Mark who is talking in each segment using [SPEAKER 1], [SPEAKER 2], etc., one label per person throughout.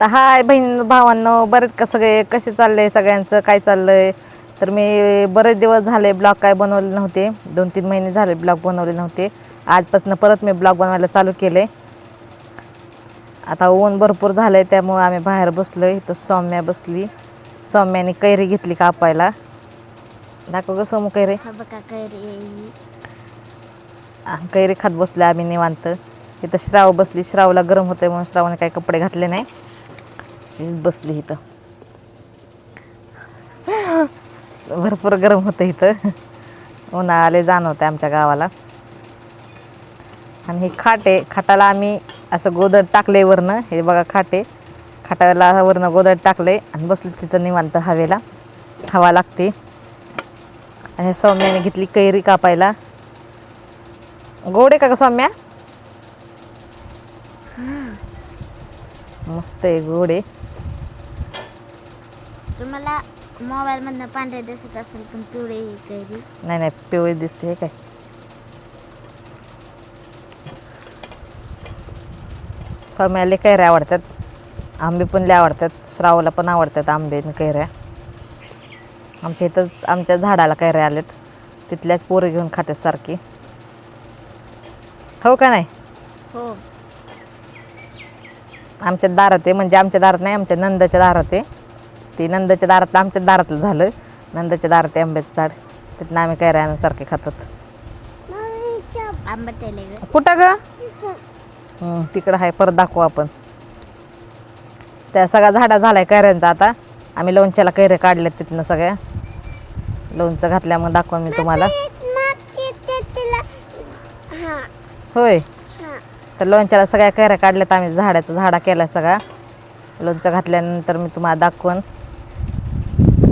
[SPEAKER 1] तर हाय बहीण भावांनो बरेच का सगळे? कसे चाललंय सगळ्यांचं? काय चाललंय? तर मी बरेच दिवस झाले ब्लॉग काय बनवले नव्हते. दोन तीन महिने झाले ब्लॉग बनवले नव्हते. आजपासून परत मी ब्लॉग बनवायला चालू केले. आता ऊन भरपूर झालं आहे त्यामुळं आम्ही बाहेर बसलो आहे तर सौम्या बसली. सौम्याने कैरी घेतली कापायला. दाखव ग समू कैरी.
[SPEAKER 2] कैरी
[SPEAKER 1] खात बसले आम्ही निवांत. इथं श्राव बसली. श्रावला गरम होते म्हणून श्रावने काही कपडे घातले नाही. अशीच बसली इथं. भरपूर गरम होतं इथं. उन्हाळे जाणवते आमच्या गावाला. आणि हे खाटे खाटाला आम्ही असं गोदड टाकले वरनं. हे बघा खाटे. खाटाला वरनं गोदड टाकले आणि बसले तिथं निवांत हवेला. हवा लागते. आणि सौम्याने घेतली कैरी कापायला. गोड आहे का सौम्या? मस्त आहे गोड
[SPEAKER 2] तुम्हाला मोबाईल मधनं पांढरे दिसत असेल पण पिवळे ही कैरी
[SPEAKER 1] नाही नाही पिवळी दिसते हे काय? सौम्याला कैऱ्या आवडतात. आंबे पण लय आवडतात. श्रावला पण आवडतात आंबे आणि कैऱ्या. आमच्या इथंच आमच्या झाडाला कैऱ्या आल्यात तिथल्याच पोरं घेऊन खातात सारखी. हो का नाही?
[SPEAKER 2] हो.
[SPEAKER 1] आमच्या दारात आहे म्हणजे आमच्या दारात नाही आमच्या नंदाच्या दारात आहे. ती नंदाच्या दारातलं आमच्या दारातलं झालं. नंदाच्या दारात आहे आंब्याचं झाड. तिथनं आम्ही कैऱ्या सारखे खातात.
[SPEAKER 2] आंबट आहे
[SPEAKER 1] कुठं ग? हं, तिकडं आहे परत दाखवू आपण. त्या सगळा झाडा झालाय कैऱ्यांचा आता. आम्ही लोणच्याला कैऱ्या काढल्यात तिथनं सगळ्या. लोणचं घातल्यामुळे दाखवून मी तुम्हाला. होय. तर लोणच्याला सगळ्या कैऱ्या काढल्यात आम्ही. झाडाचा झाडा केला सगळा लोणचं घातल्यानंतर मी तुम्हाला दाखवून.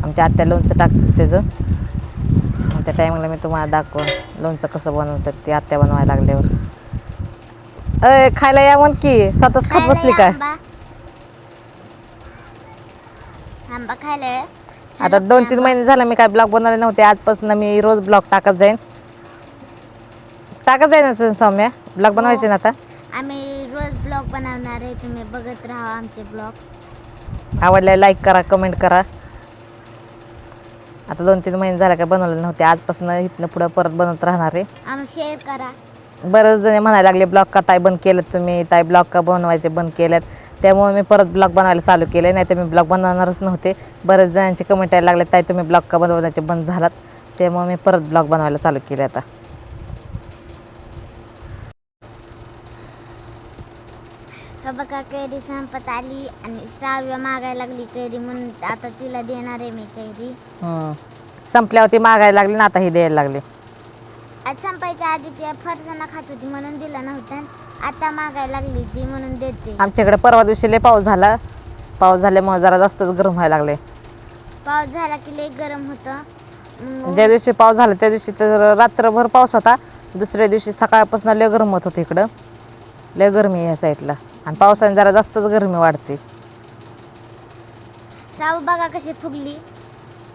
[SPEAKER 1] आमच्या आत्या लोणचं टाकतात त्याचं. आणि त्या टायमिंगला मी तुम्हाला दाखवून लोणचं कसं बनवतात ते आत्या बनवायला लागल्यावर. अय खायला या म्हण की स्वतःच खात बसली काय?
[SPEAKER 2] आंबा. आंबा खायला
[SPEAKER 1] आता दोन तीन महिने झाले मी काय ब्लॉग बनवले नव्हते आजपासून मी रोज ब्लॉग टाकत जाईन. टाकत जाईन ना सौम्या ब्लॉग बनवायचे ना आता?
[SPEAKER 2] आम्ही रोज ब्लॉग बनवणार आहे तुम्ही बघत राहा आमचे ब्लॉग.
[SPEAKER 1] आवडल्या लाईक करा कमेंट करा. आता दोन तीन महिने झाले काय बनवले नव्हते. आजपासून इथनं पुढं परत बनवत राहणार आहे.
[SPEAKER 2] आम्ही शेअर करा.
[SPEAKER 1] बरेच जण म्हणायला लागले ब्लॉग का ताई बंद केलं तुम्ही? ताई ब्लॉग का बनवायचे? बंद केलेत. त्यामुळे मी परत ब्लॉग बनवायला चालू केले नाही तर मी ब्लॉग बनवणारच नव्हते. बरेच जणांचे कमेंट यायला लागले ताई तुम्ही ब्लॉग का बनवण्याचे बंद झालात. त्यामुळे मी परत ब्लॉग बनवायला चालू केले आता.
[SPEAKER 2] का बघा कैरी संपत आली आणि श्राव्य मागायला लागली कैरी म्हणून आता तिला देणार आहे मी कैरी
[SPEAKER 1] हम्म. संपल्यावरती मागायला लागले ना आता ही द्यायला लागले
[SPEAKER 2] आज संपायच्या आधी ती फरसाना खात होती म्हणून दिला नव्हता आता मागायला लागली ती म्हणून देते
[SPEAKER 1] आमच्याकडे परवा दिवशी लय पाऊस झाला पाऊस झाल्यामुळे जरा जास्तच गरम व्हायला लागले
[SPEAKER 2] पाऊस झाला की लई गरम होतं मग
[SPEAKER 1] ज्या दिवशी पाऊस झाला त्या दिवशी तर रात्रभर पाऊस होता दुसऱ्या दिवशी सकाळपासून लय गरम होत होतं इकडं लय गरमी आहे या साईडला. आणि पावसाने जरा जास्तच गरमी वाढते.
[SPEAKER 2] शाहू बघा कशी फुगली.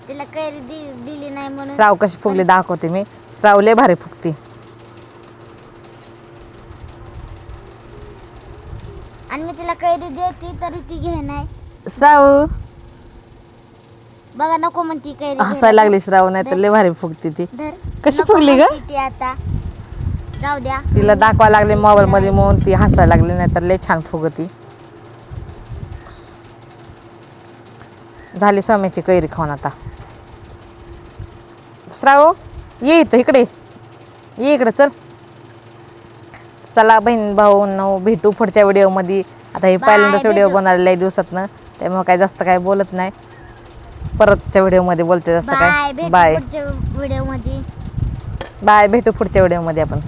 [SPEAKER 2] तिला कैरी दि दिली नाही म्हणून.
[SPEAKER 1] श्राव कशी फुगली दाखवते मी. श्राव लय भारी फुगती.
[SPEAKER 2] आणि मी तिला कैरी देते तरी ती घे नाही.
[SPEAKER 1] श्राव
[SPEAKER 2] बघा नको म्हणती कैरी घे.
[SPEAKER 1] हसायला लागली श्राव नाही तर लय भारी फुगती ती.
[SPEAKER 2] धर.
[SPEAKER 1] कशी
[SPEAKER 2] नको
[SPEAKER 1] फुगली ग?
[SPEAKER 2] म्हणती ती आता. जाऊ द्या.
[SPEAKER 1] तिला दाखवा लागले मोबाईल मध्ये म्हणून ती हसायला लागली नाही तर लय छान फुगती. झाली सौम्याची कैरी खाऊन आता. श्राव ये इथं इकडे ये. इकडे चल. चला बहीण भाऊ नऊ भेटू पुढच्या व्हिडिओमध्ये आता हे पहिल्यांदाच व्हिडिओ. बनवलेला आहे दिवसातनं. त्यामुळे काय जास्त काय बोलत नाही. परतच्या व्हिडिओमध्ये बोलते जास्त
[SPEAKER 2] बाय
[SPEAKER 1] काय
[SPEAKER 2] भेटू
[SPEAKER 1] बाय
[SPEAKER 2] पुढच्या व्हिडिओमध्ये.
[SPEAKER 1] बाय भेटू पुढच्या व्हिडिओमध्ये आपण.